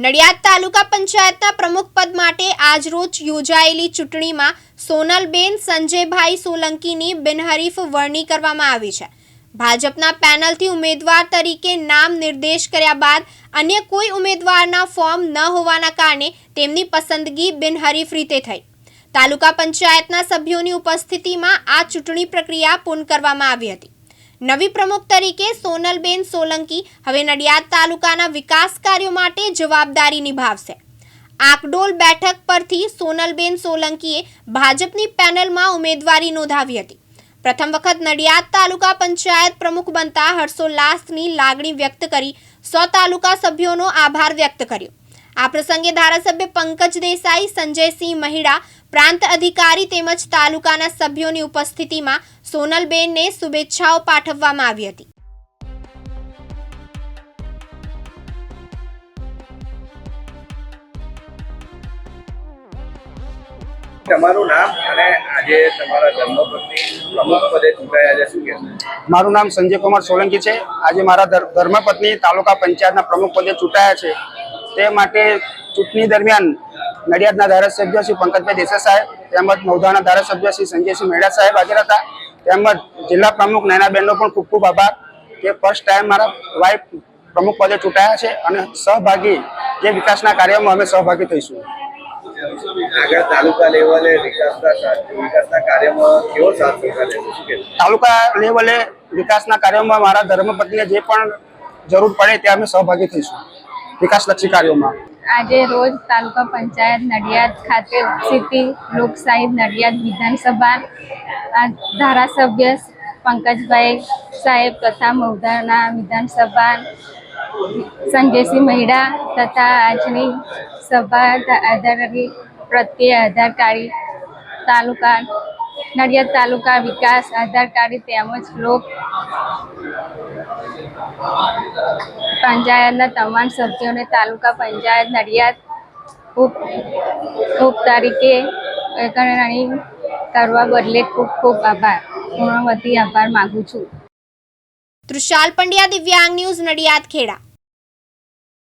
નડિયાદ તાલુકા પંચાયતના પ્રમુખ પદ માટે આજરોજ યોજાયેલી ચૂંટણીમાં સોનલબેન સંજયભાઈ સોલંકીની બિનહરીફ વરણી કરવામાં આવી છે. ભાજપના પેનલથી ઉમેદવાર તરીકે નામ નિર્દેશ કર્યા બાદ અન્ય કોઈ ઉમેદવારના ફોર્મ ન હોવાના કારણે તેમની પસંદગી બિનહરીફ રીતે થઈ. તાલુકા પંચાયતના સભ્યોની ઉપસ્થિતિમાં આ ચૂંટણી પ્રક્રિયા પૂર્ણ કરવામાં આવી હતી. નવી પ્રમુખ તરીકે સોનલબેન સોલંકી હવે નડિયાદ તાલુકાના વિકાસ કાર્યો માટે જવાબદારી નિભાવશે. આકડોલ બેઠક પરથી સોનલબેન સોલંકીએ ભાજપની પેનલમાં ઉમેદવારી નોંધાવી હતી. પ્રથમ વખત નડિયાદ તાલુકા પંચાયત પ્રમુખ બનતા હર્ષોલ્લાસની લાગણી વ્યક્ત કરી સો તાલુકા સભ્યોનો આભાર વ્યક્ત કર્યો. આ પ્રસંગે ધારાસભ્ય પંકજ દેસાઈ સંજયસિંહ મહિડા પ્રાંત અધિકારી તેમજ તાલુકાના સભ્યોની ઉપસ્થિતિમાં સોનલબેનને શુભેચ્છાઓ પાઠવવામાં આવી હતી. તમારું નામ અને આજે તમારા ધર્મપત્ની પ્રમુખ પદે ચૂંટાયા છે શું કહેશો? મારું નામ સંજય કુમાર સોલંકી છે. આજે મારા ધર્મપત્ની તાલુકા પંચાયતના પ્રમુખ પદે ચૂંટાયા છે. તે માટે ચૂંટણી દરમિયાન નડિયાદના ધારાસભ્ય શ્રી પંકજભાઈ દેસાઈ સાહેબ તેમજ મૌધાના ધારાસભ્ય શ્રી સંજયસિંહ મેડા સાહેબ હાજર હતા. તેમજ જિલ્લા પ્રમુખ નયનાબેનનો પણ ખૂબ ખૂબ આભાર કે ફર્સ્ટ ટાઈમ મારા વાઇફ પ્રમુખ પદે ચૂંટાયા છે અને સહભાગી જે વિકાસના કાર્યમાં અમે સહભાગી થઈશું. આગળ તાલુકા લેવલે વિકાસના વિકાસના કાર્યમાં કેવો સાથ સહકાર લેશો શું કહેશો તાલુકા લેવલે વિકાસના કાર્યોમાં મારા ધર્મપત્નીને જે પણ જરૂર પડે ત્યાં અમે સહભાગી થઈશું. વિકાસલક્ષી કાર્યોમાં? આજે રોજ તાલુકા પંચાયત નડિયાદ ખાતે સિટી લોકશાહી નડિયાદ વિધાનસભા ધારાસભ્ય પંકજભાઈ સાહેબ તથા મૌધાના વિધાનસભા સંજયસિંહ મહિડા તથા આજની સભા આધારી પ્રત્યે આધારકારી તાલુકા નડિયાદ તાલુકા વિકાસ આધારકારી તેમજ લોક પંચાયતના તમામ સભ્યોને તાલુકા પંચાયત નડિયાદ ઉપ ઉપ તરીકે કરવા બદલે ખૂબ ખૂબ આભાર. પૂર્ણવતી આભાર માગું છું. તૃષાલ પંડ્યા દિવ્યાંગ ન્યૂઝ નડિયાદ ખેડા.